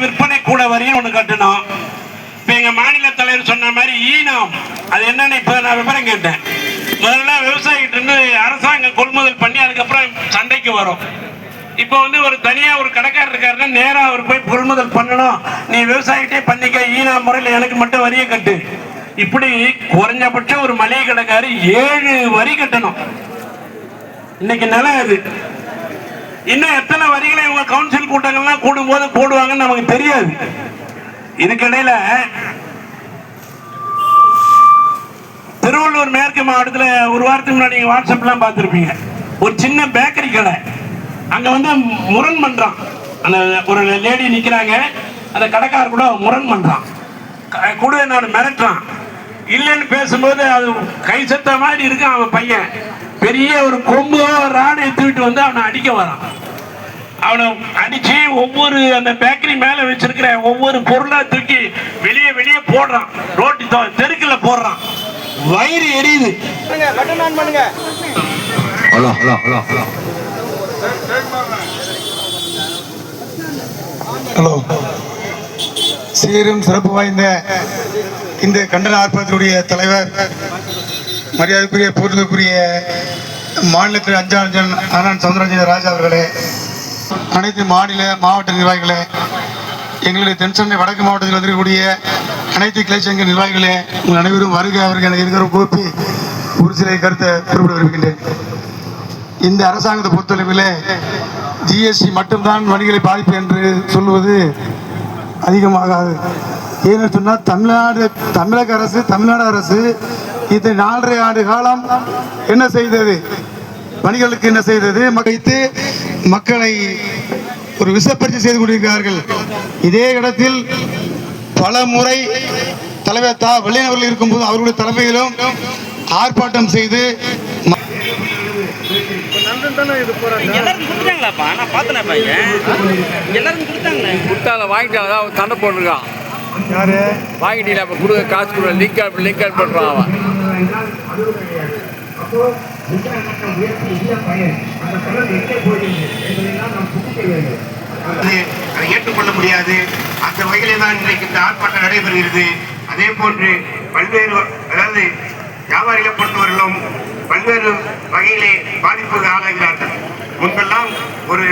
விற்பனை கூட வரையும் ஒன்று கட்டணும் சொன்ன மாதிரி ஈனம். அது என்னன்னு இப்ப நான் விவரம் கேட்டேன். முதல்ல விவசாயிகிட்ட இருந்து அரசாங்கம் கொள்முதல் பண்ணி அதுக்கப்புறம் சண்டைக்கு வரும். இப்போ வந்து ஒரு தனியா ஒரு கடைக்காரர் இருக்காருன்னா நேரம் அவர் போய் கொள்முதல் பண்ணணும். நீ விவசாயிகிட்டே பண்ணிக்க ஈனா முறையில் எனக்கு மட்டும் வரியை கட்டு. இப்படி குறைஞ்சபட்சம் ஒரு மளிகை கடைக்காரர் ஏழு வரி கட்டணும். இன்னைக்கு நிலை அது. இன்னும் எத்தனை வரிகளை இவங்க கவுன்சில் கூட்டங்கள்லாம் கூடும்போது போடுவாங்கன்னு நமக்கு தெரியாது. இதுக்கிடையில திருவள்ளூர் மேற்கு மாவட்டத்தில் ஒரு வாரத்துக்கு முன்னாடி நீங்கள் வாட்ஸ்அப்லாம் பார்த்துருப்பீங்க. ஒரு சின்ன பேக்கரி கடை. அங்கே வந்து முரண் பண்ணுறான் அந்த ஒரு லேடி நிற்கிறாங்க அந்த கடைக்காரர் கூட முரண் பண்ணுறான் க- கூட நான் மிரட்டுறான். இல்லைன்னு பேசும்போது அது கை செத்த மாதிரி இருக்கு அவன் பையன். பெரிய ஒரு கொம்போ ராடு தூக்கிட்டு வந்து அவனை அடிக்க வரான். அவனை அடிச்சு ஒவ்வொரு அந்த பேக்கரி மேல வச்சிருக்கிற ஒவ்வொரு பொருளா தூக்கி வெளியே வெளியே போடுறான். ரோட்டு தெருக்கில் போடுறான். வயிறு எரியுது. Hello hello hello hello. Hello. சீரும் சிறப்பு வாய்ந்த இந்த கண்டன ஆர்ப்பாட்டத்தினுடைய தலைவர் மரியாதைக்குரிய பொருளுக்குரிய மாநிலத்தில் அஞ்சாஞ்சன் அண்ணன் சவுந்தரராஜன் ராஜா அவர்களே அனைத்து மாநில மாவட்ட நிர்வாகிகளே எங்களுடைய தென்சென்னை வடக்கு மாவட்டத்தில் வந்திருக்கக்கூடிய அனைத்து கிளை சங்க நிர்வாகிகளே உங்கள் அனைவரும் வருக அவர்கள் எனக்கு இருக்கிற கோப்பி ஒரு சில கருத்தை குறிப்பிட விரும்புகின்றேன். இந்த அரசாங்கத்தை பொறுத்தளவில் ஜிஎஸ்டி மட்டும்தான் வணிகளை பாதிப்பு என்று சொல்லுவது அதிகமாகாது. ஏன்னு சொன்னால் தமிழ்நாடு தமிழக அரசு தமிழ்நாடு அரசு இது நாலரை ஆண்டு காலம் என்ன செய்தது? வணிகளுக்கு என்ன செய்தது? வைத்து மக்களை ஒரு விஷப்பரிச்சை செய்து கொண்டிருக்கிறார்கள். இதே இடத்தில் பல முறை தலைவர் தா வெள்ளையன் அவர்கள் இருக்கும்போது அவர்களுடைய தலைமையிலும் ஆர்ப்பாட்டம் செய்து சண்டை போட்டிருக்கான். யாரு? வாங்கிட்டீங்க அப்போ கொடுக்க காசு கொடு லிங்க் அனுப்பி லிங்க் அனுப்பிடுறான் அவன். வந்து அதை ஏற்றுக்கொள்ள முடியாது. அந்த வகையிலே தான் இன்றைக்கு இந்த ஆர்ப்பாட்டம் நடைபெறுகிறது. அதே போன்று பல்வேறு அதாவது வியாபாரிகளை பொறுத்தவரையிலும் பல்வேறு வகையிலே பாதிப்புக்கு ஆளாகிறார்கள். முன்பெல்லாம் ஒரு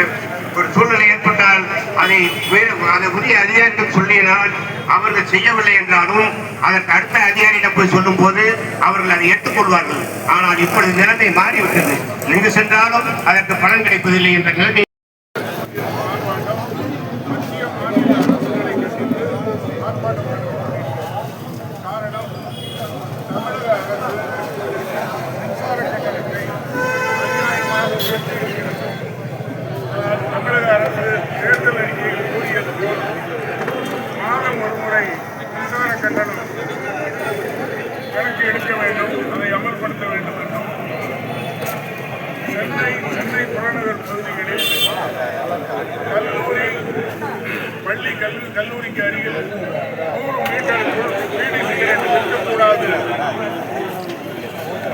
ஒரு சூழ்நிலை ஏற்பட்டால் அதை அதை உரிய அதிகாரிகள் சொல்லினால் அவர்கள் செய்யவில்லை என்றாலும் அதற்கு அடுத்த அதிகாரியிடம் போய் சொல்லும் போது அவர்கள் அதை ஏற்றுக்கொள்வார்கள். ஆனால் இப்பொழுது நிலைமை மாறிவிட்டது. எங்கு சென்றாலும் அதற்கு பலன் கிடைப்பதில்லை என்ற நிலைமை தமிழக அரசு தேர்தல் அறிக்கையில் கூறியது போல் மாதம் ஒரு முறை மின்சார கட்டணம் கணக்கு எடுக்க வேண்டும் அதை அமல்படுத்த வேண்டும் என்றும் சென்னை சென்னை புறநகர் பகுதிகளில் கல்லூரி பள்ளி கல்வி கல்லூரிக்கு அருகில் நூறு மீட்டருக்குள் பீடி சிகரெட் விற்கக்கூடாது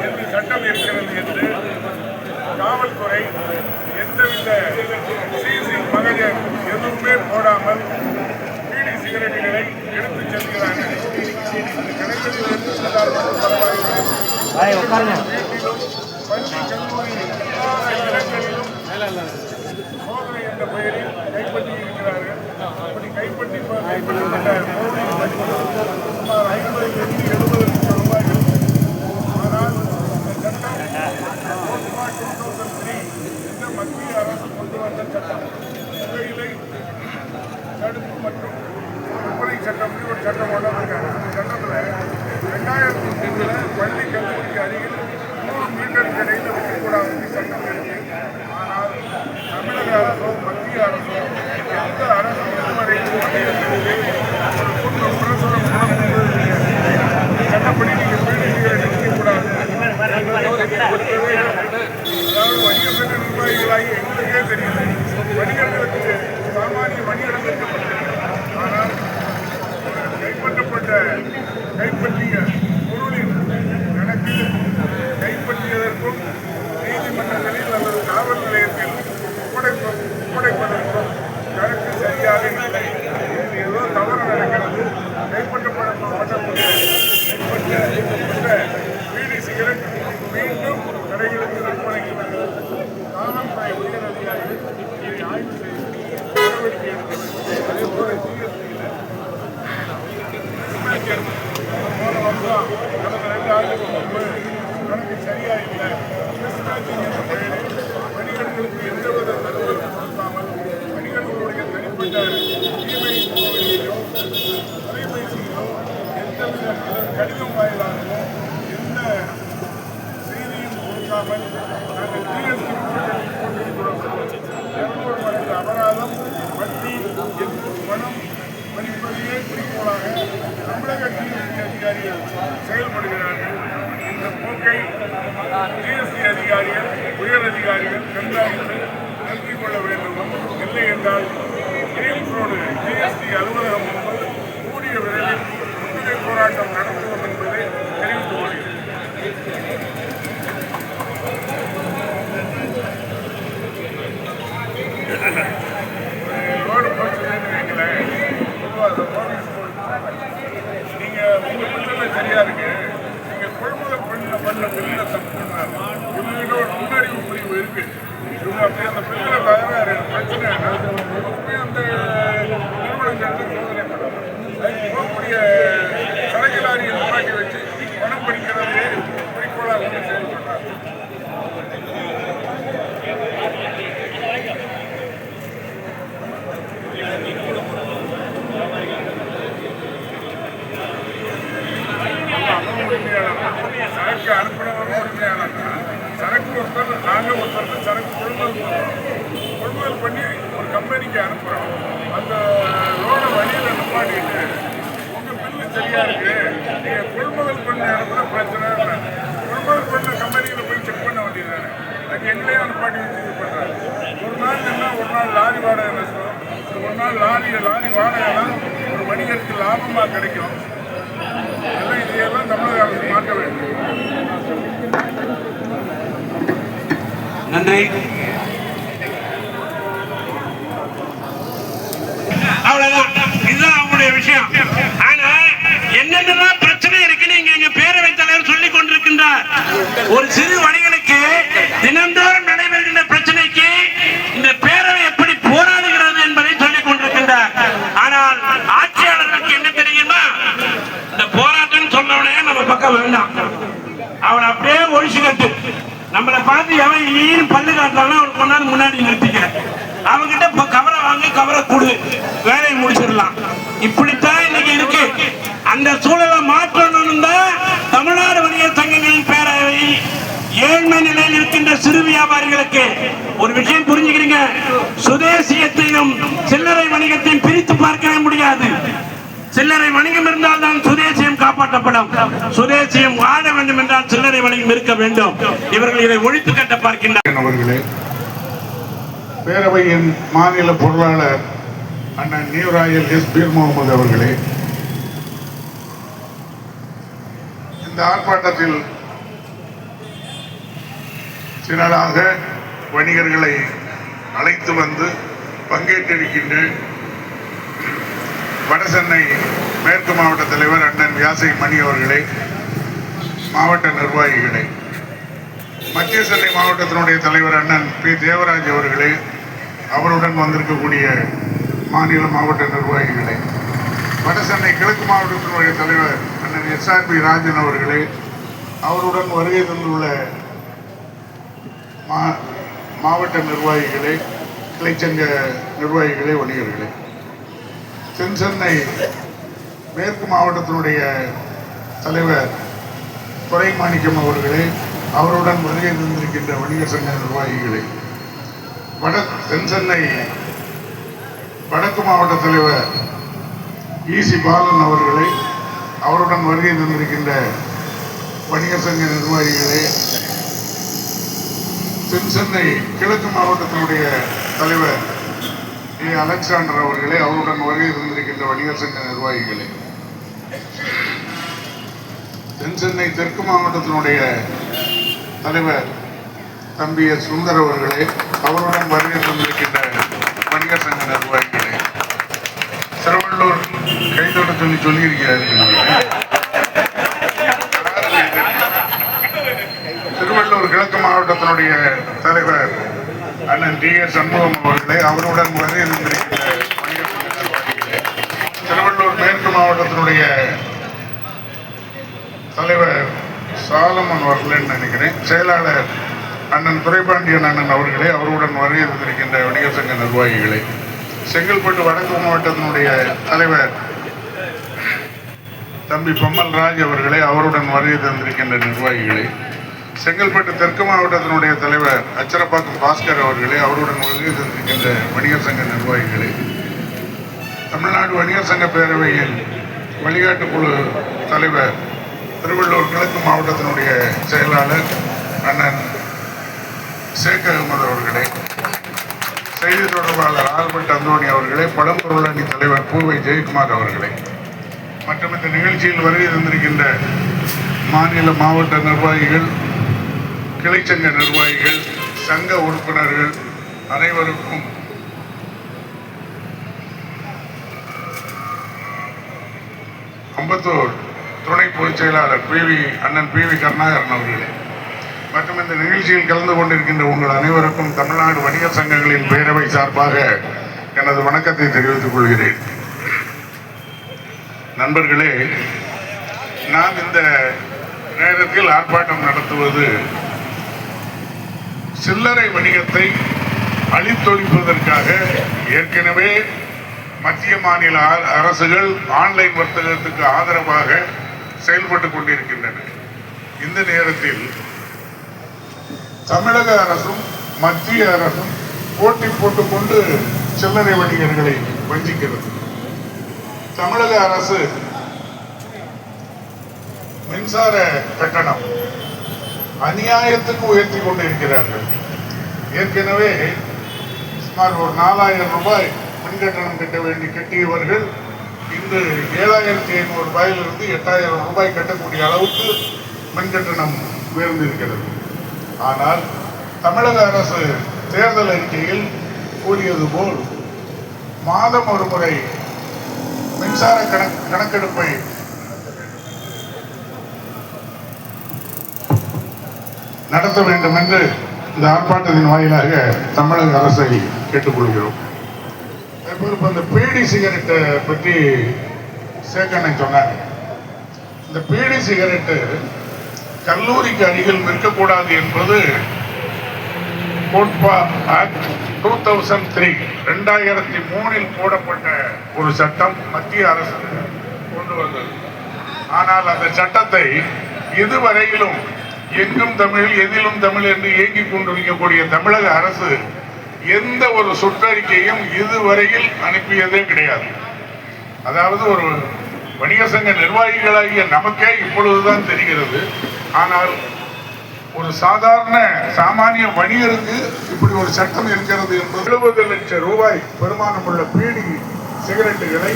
என்று சட்டம் இருக்கிறது என்று காவல்துறை எந்தவித சிசி மகஜர் எதுவுமே போடாமல் பீடி சிகரெட்டுகளை எடுத்துச் செல்கிறார்கள். அது கடைகளில் எடுத்துச் சென்றால் மட்டும் பரவாயில்லை வீட்டிலும் பள்ளி கல்லூரி எல்லா இடங்களிலும் சோதனை என்ற பெயரில் கைப்பற்றி இருக்கிறார்கள். அப்படி கைப்பற்றி மதிப்பு சுமார் ஐம்பதிலிருந்து எழுபது அதாவது வணிகப்பெற்ற நிர்வாகிகளாகி எங்களுக்கே தெரியுது வணிகர்களுக்கு சாமானிய வணிகர்கள் ஆனால் கைப்பற்றப்பட்ட கைப்பற்றிய செய்தியும் கொடுக்காமல் நாங்கள் ஜிஎஸ்டி இருநூறு மடங்கு அபராதம் வட்டி பணம் மதிப்பதையே குறிக்கோளாக தமிழக ஜிஎஸ்டி அதிகாரிகள் செயல்படுகிறார்கள் இந்த போக்கை ஜிஎஸ்டி அதிகாரிகள் உயர் அதிகாரிகள் கண்காணித்து நிறுத்திக் கொள்ள வேண்டும் இல்லை என்றால் கிரீம் ரோடு ஜிஎஸ்டி அலுவலகம் முன்பு கூடிய விரைவில் முற்றுகை போராட்டம் நடத்துவோம் என்பதை தெரிவித்துக் கொள்கிறேன் ரோடு போச்சுன்னு வைங்களேன் பொதுவாக போலீஸ் நீங்க உங்க பில்லுல சரியா இருக்கு நீங்க கொள்முதல் பண்ண பண்ண பில்லுல தப்பு பண்ணாங்க இவங்ககிட்ட ஒரு முன்னறிவு முடிவு இருக்கு இவங்க அப்படி அந்த பில்லுல வேற பிரச்சனை போய் அந்த நிறுவனங்கள் சோதனை பண்ணலாம் அதுக்கு போகக்கூடிய சரக்கு லாரியை மாட்டி வச்சு பணம் பிடிக்கிறதே குறிக்கோளாக வந்து செயல்படுறாங்க சரக்கு அனுப்பினவரும் உரிமையாளர் தான். சரக்கு ஒருத்தர் நாங்கள் ஒருத்தர் சரக்கு கொள்முதல் பண்ணுறோம் கொள்முதல் பண்ணி ஒரு கம்பெனிக்கு அனுப்புகிறோம் அந்த ரோட வழியில் நிப்பாட்டிட்டு உங்கள் பில்லு சரியா இருக்கு நீங்கள் கொள்முதல் பண்ண அனுப்புகிற பிரச்சனை இல்லை கொள்முதல் பண்ண கம்பெனியில் போய் செக் பண்ண வேண்டியதானே அது எங்களையும் வச்சு இது பண்ணுறாங்க ஒரு நாள் என்ன ஒரு நாள் லாரி வாடகை நஷ்டம் ஒரு நாள் லாரி லாரி வாடகைலாம் ஒரு வணிகருக்கு லாபமாக கிடைக்கும். எல்லாம் இதையெல்லாம் தமிழக அரசு மாற்ற வேண்டும். நன்றி. அவ்வளவுதான். இதுதான் அவங்களுடைய விஷயம். ஆனா என்னென்னலாம் பிரச்சனை இருக்குன்னு இங்க எங்க பேரவைத் தலைவர் சொல்லிக் கொண்டிருக்கின்றார். ஒரு சிறு வணிகனுக்கு தினந்தோறும் நடைபெறுகின்ற பிரச்சனைக்கு இந்த பேரவை எப்படி போராடுகிறது என்பதை சொல்லிக் கொண்டிருக்கின்றார் ஆனால் ஆட்சியாளர்களுக்கு என்ன தெரியுமா இந்த போராட்டம் சொன்னவனே நம்ம பக்கம் வேண்டாம் அவனை அப்படியே ஒழிச்சு கட்டு நம்மளை பார்த்து எவன் ஈன்னு பல்லு அவனுக்கு கொண்டாந்து முன்னாடி நிறுத்திக்க அவன்கிட்ட இப்ப கவரை வாங்கி கவரை கொடு. வேலையை முடிச்சிடலாம். இப்படித்தான் இன்னைக்கு இருக்கு. அந்த சூழலை மாற்றணும் தான் தமிழ்நாடு வணிகர் சங்கங்களின் பேரவை ஏழ்மை நிலையில் இருக்கின்ற சிறு வியாபாரிகளுக்கு ஒரு விஷயம் புரிஞ்சுக்கிறீங்க. சுதேசியத்தையும் சில்லறை வணிகத்தையும் பிரித்து பார்க்கவே முடியாது. சில்லறை வணிகம் இருந்தால் தான் சுதேசிய சுதேசியம் காப்பாற்றப்படும். சுதேசியம் வாழ வேண்டும் என்றால் சில்லறை வழியும் இருக்க வேண்டும். இவர்கள் இதை ஒழித்து கட்ட பார்க்கின்றனர் அவர்களே பேரவையின் மாநில பொருளாளர் அண்ணன் நியூராயல் எஸ். பீர் முகமது அவர்களே இந்த ஆர்ப்பாட்டத்தில் சிலராக வணிகர்களை அழைத்து வந்து பங்கேற்றிருக்கின்ற வடசென்னை மேற்கு மாவட்ட தலைவர் அண்ணன் வியாசை மணி அவர்களே மாவட்ட நிர்வாகிகளே மத்திய சென்னை மாவட்டத்தினுடைய தலைவர் அண்ணன் பி. தேவராஜ் அவர்களே அவருடன் வந்திருக்கக்கூடிய மாநில மாவட்ட நிர்வாகிகளே வடசென்னை கிழக்கு மாவட்டத்தினுடைய தலைவர் அண்ணன் எஸ்ஆர்பி ராஜன் அவர்களே அவருடன் வருகை தந்துள்ள மா மாவட்ட நிர்வாகிகளே கிளைச்சங்க நிர்வாகிகளே வணிகர்களே தென் சென்னை மேற்கு மாவட்டத்தினுடைய தலைவர் துரைமாணிக்கம் அவர்களே அவருடன் வருகை தந்திருக்கின்ற வணிக சங்க நிர்வாகிகளே. வட தென்சென்னை வடக்கு மாவட்ட தலைவர் இசி பாலன் அவர்களை அவருடன் வருகை தந்திருக்கின்ற வணிக சங்க நிர்வாகிகளே. தென்சென்னை கிழக்கு மாவட்டத்தினுடைய தலைவர் ஏ அலெக்சாண்டர் அவர்களே அவருடன் வருகை தந்திருக்கின்ற வணிகர் சங்க நிர்வாகிகளே. தென்சென்னை தெற்கு மாவட்டத்தினுடைய தலைவர் தம்பி எஸ் சுந்தர் அவர்களே அவருடன் வருகை தந்திருக்கின்ற வணிகர் சங்க நிர்வாகிகளே. திருவள்ளூர் கைதொட சொல்லி சொல்லியிருக்கிறார்கள் திருவள்ளூர் கிழக்கு மாவட்டத்தினுடைய தலைவர் அண்ணன் டி எஸ் சண்முகம் அவர்களே அவருடன் வருகை தந்திருக்கின்ற வணிகர் சங்க நிர்வாகிகளே திருவள்ளூர் மேற்கு மாவட்டத்தினுடைய தலைவர் சாலமன் வரலன்னு நினைக்கிறேன். செயலாளர் அண்ணன் துரைபாண்டியன் அண்ணன் அவர்களே அவருடன் வருகை தந்திருக்கின்ற வணிகர் சங்க நிர்வாகிகளே. செங்கல்பட்டு வடக்கு மாவட்டத்தினுடைய தலைவர் தம்பி பொம்மல் ராஜ் அவர்களே அவருடன் வருகை தந்திருக்கின்ற நிர்வாகிகளே. செங்கல்பட்டு தெற்கு மாவட்டத்தினுடைய தலைவர் அச்சரப்பாக்கம் பாஸ்கர் அவர்களே அவருடன் வருகை தந்திருக்கின்ற வணிகர் சங்க நிர்வாகிகளே. தமிழ்நாடு வணிகர் சங்க பேரவையில் வழிகாட்டு குழு தலைவர் திருவள்ளூர் கிழக்கு மாவட்டத்தினுடைய செயலாளர் அண்ணன் சேக் அகமது அவர்களே செய்தி தொடர்பாளர் ஆல்பர்ட் அந்தோணி அவர்களே படம் பொருளணி தலைவர் பூவை ஜெயக்குமார் அவர்களே. மற்றும் இந்த நிகழ்ச்சியில் வருகை தந்திருக்கின்ற மாநில மாவட்ட நிர்வாகிகள் கிளைச்சங்க நிர்வாகிகள் சங்க உறுப்பினர்கள் அனைவருக்கும் அம்பத்தூர் துணை பொதுச் செயலாளர் பி வி அண்ணன் பி வி கருணாகரன் அவர்களே. மற்றும் இந்த நிகழ்ச்சியில் கலந்து கொண்டிருக்கின்ற உங்கள் அனைவருக்கும் தமிழ்நாடு வணிகர் சங்கங்களின் பேரவை சார்பாக எனது வணக்கத்தை தெரிவித்துக் கொள்கிறேன். நண்பர்களே நாம் இந்த நேரத்தில் ஆர்ப்பாட்டம் நடத்துவது சில்லறை வணிகத்தை அழித்தொழிப்பதற்காக ஏற்கனவே மத்திய மாநில அரசுகள் ஆன்லைன் வர்த்தகத்துக்கு ஆதரவாக செயல்பட்டு கொண்டிருக்கின்றன. இந்த நேரத்தில் தமிழக அரசும் மத்திய அரசும் போட்டி போட்டுக்கொண்டு சில்லறை வணிகர்களை வஞ்சிக்கிறது. தமிழக அரசு மின்சார கட்டணம் அநியாயத்துக்கு உயர்த்தி கொண்டிருக்கிறார்கள். ஏற்கனவே சுமார் ஒரு நாலாயிரம் ரூபாய் மின் கட்டணம் கட்ட வேண்டி கட்டியவர்கள் இன்று ஏழாயிரத்தி ஐநூறு ரூபாயிலிருந்து எட்டாயிரம் ரூபாய் கட்டக்கூடிய அளவுக்கு மின் கட்டணம் உயர்ந்திருக்கிறது. ஆனால் தமிழக அரசு தேர்தல் அறிக்கையில் கூறியது போல் மாதம் ஒரு முறை மின்சார கணக் கணக்கெடுப்பை நடத்த வேண்டும் என்று இந்த ஆர்ப்பாட்டத்தின் வாயிலாக தமிழக அரசை கேட்டுக்கொள்கிறோம். பேர் இப்போ இந்த பீடி சிகரெட்டை பற்றி சேகண்ணன் சொன்னார். இந்த பீடி சிகரெட்டு கல்லூரிக்கு அருகில் விற்கக்கூடாது என்பது COTPA act two thousand three ரெண்டாயிரத்தி மூணில் போடப்பட்ட ஒரு சட்டம் மத்திய அரசு கொண்டு வந்தது. ஆனால் அந்த சட்டத்தை இதுவரையிலும் எங்கும் தமிழ் எதிலும் தமிழ் என்று இயங்கிக் கொண்டிருக்கக்கூடிய தமிழக அரசு எந்த ஒரு சுற்றறிக்கையும் இதுவரையில் அனுப்பியதே கிடையாது. அதாவது ஒரு வணிக சங்க நிர்வாகிகளாகிய நமக்கே இப்பொழுதுதான் தெரிகிறது. ஆனால் ஒரு சாதாரண சாமானிய வணிகருக்கு இப்படி ஒரு சட்டம் இருக்கிறது என்பது எழுபது லட்சம் ரூபாய் பெருமானமுள்ள பீடி சிகரெட்டுகளை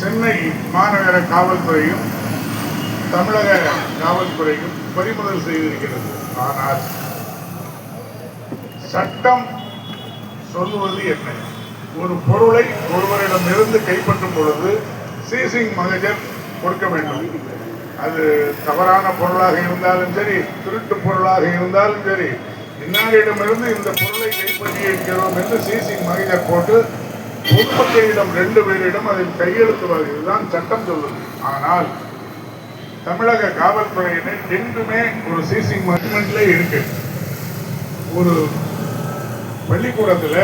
சென்னை மாநகர காவல்துறையும் தமிழக காவல்துறையும் பறிமுதல் செய்திருக்கிறது. ஆனால் சட்டம் சொல்லுவது என்ன? ஒரு பொருளை ஒருவரிடமிருந்து கைப்பற்றும் பொழுது சீசிங் மகஜர் கொடுக்க வேண்டும். அது தவறான பொருளாக இருந்தாலும் சரி திருட்டு பொருளாக இருந்தாலும் சரி இன்னாரிடமிருந்து இந்த பொருளை கைப்பற்றி இருக்கிறோம் என்று சீசிங் மகஜர் போட்டு பொதுமக்களிடம் ரெண்டு பேரிடம் அதில் கையெழுத்துவது இதுதான் சட்டம் சொல்லுது. ஆனால் தமிழக காவல்துறையினர் என்றுமே ஒரு சீசிங் மகமெண்ட்ல இருக்கு ஒரு பள்ளிக்கூடத்தில்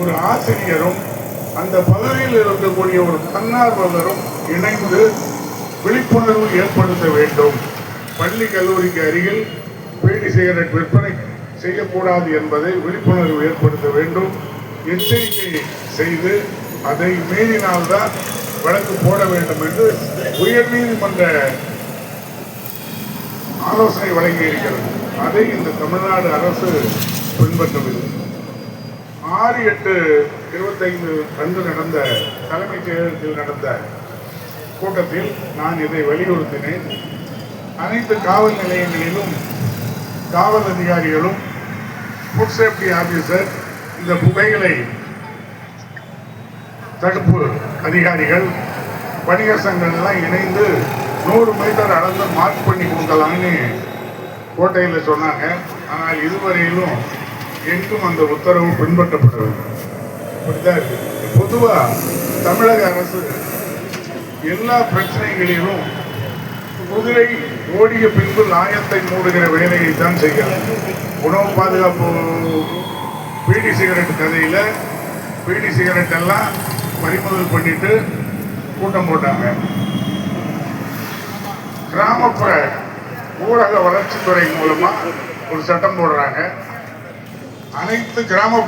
ஒரு ஆசிரியரும் அந்த பதவியில் இருக்கக்கூடிய ஒரு தன்னார்வலரும் இணைந்து விழிப்புணர்வு ஏற்படுத்த வேண்டும். பள்ளி கல்லூரிக்கு அருகில் பீடி சிகரெட் விற்பனை செய்யக்கூடாது என்பதை விழிப்புணர்வு ஏற்படுத்த வேண்டும். எச்சரிக்கை செய்து அதை மீறினால்தான் வழக்கு போட வேண்டும் என்று உயர்நீதிமன்ற ஆலோசனை வழங்கியிருக்கிறது. அதை இந்த தமிழ்நாடு அரசு பின்பற்றவில்லை. ஆறு எட்டு இருபத்தைந்து அன்று நடந்த தலைமைச் செயலகத்தில் நடந்த கூட்டத்தில் நான் இதை வலியுறுத்தினேன். அனைத்து காவல் நிலையங்களிலும் காவல் அதிகாரிகளும் ஃபுட் சேஃப்டி ஆஃபீஸர் இந்த புகைகளை தடுப்பு அதிகாரிகள் வணிகர் சங்கங்கள்லாம் இணைந்து நூறு மீட்டர் அளந்து மார்க் பண்ணி கொடுக்கலாம்னு கோட்டையில் சொன்னாங்க. ஆனால் இதுவரையிலும் எங்கும் அந்த உத்தரவு பின்பற்றப்படவில்லை அப்படிதான் இருக்கு. பொதுவாக தமிழக அரசு எல்லா பிரச்சனைகளிலும் குதிரை ஓடிய பின்பு லாயத்தை மூடுகிற வேலையை தான் செய்கிறது உணவு பாதுகாப்பு பீடி சிகரெட் கதையில் பீடி சிகரெட் எல்லாம் பறிமுதல் பண்ணிட்டு கூட்டம் போட்டாங்க. கிராமப்புற ஊரக வளர்ச்சித்துறை மூலமா ஒரு சட்டம் போடுறாங்க. அனைத்து கிராம